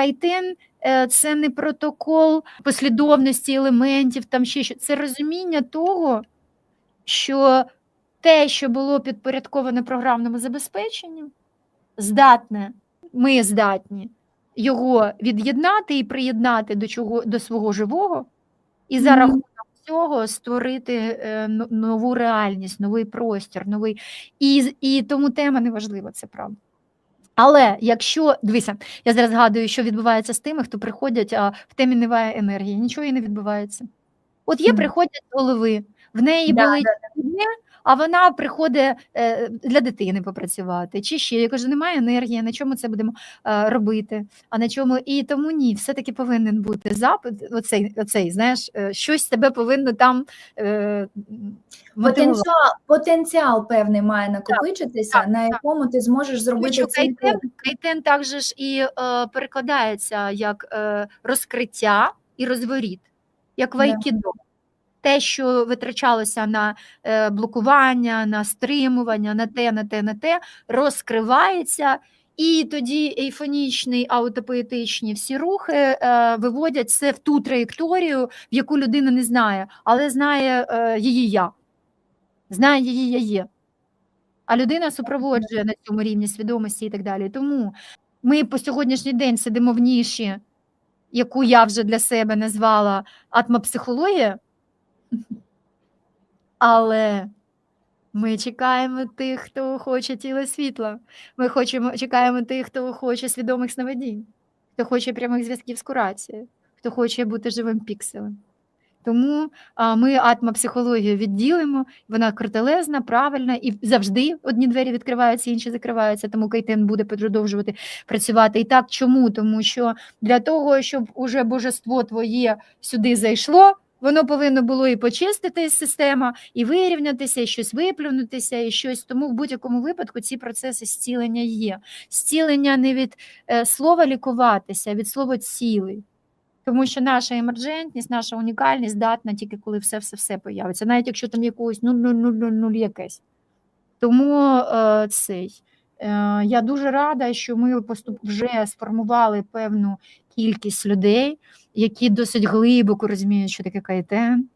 кайтен це не протокол послідовності елементів, там ще що. Це розуміння того, що те, що було підпорядковане програмному забезпеченню, здатне, ми здатні його від'єднати і приєднати до чого до свого живого, і за рахунок цього створити е, нову реальність, новий простір, новий. І, і тому тема не важлива, це правда. Але якщо дивися, я зараз згадую, що відбувається з тими, хто приходять, а в темі немає енергії, нічого і не відбувається. От є приходять з голови, в неї Да, болить одне, а вона приходить е, для дитини попрацювати, чи ще я кажу, немає енергії, на чому це будемо е, робити, а на чому і тому ні, все-таки повинен бути запит. Оцей, оцей знаєш, е, щось тебе повинно там мотивувати. Потенціал, потенціал певний має накопичитися, так, на так. якому ти зможеш зробити цей кайтен, також ж і е, перекладається як е, розкриття і розворіт, як в Да. айкідо. Те, що витрачалося на е, блокування, на стримування, на те, на те, на те, розкривається, і тоді ейфонічні, аутопоетичні всі рухи е, виводять це в ту траєкторію, в яку людина не знає, але знає е, її я, знає її я є. А людина супроводжує на цьому рівні свідомості і так далі. Тому ми по сьогоднішній день сидимо в ніші, яку я вже для себе назвала атмопсихологія, але ми чекаємо тих, хто хоче тіла світла. Ми хочемо, чекаємо тих, хто хоче свідомих сновидінь, хто хоче прямих зв'язків з курацією, хто хоче бути живим пікселем. Тому а, ми атмопсихологію відділимо, вона крутелезна, правильна, і завжди одні двері відкриваються, інші закриваються, тому Кайтен буде продовжувати працювати. І так, чому? Тому що для того, щоб уже божество твоє сюди зайшло, воно повинно було і почистити система, і вирівнятися, і щось виплюнутися, і щось. Тому в будь-якому випадку ці процеси зцілення є. Зцілення не від е, слова лікуватися, а від слова цілий. Тому що наша емерджентність, наша унікальність здатна тільки коли все-все-все появиться, навіть якщо там якогось ну, ну, ну, ну, ну, якесь. Тому е, цей. Е, я дуже рада, що ми вже сформували певну кількість людей, які досить глибоко розуміють, що таке кайтен,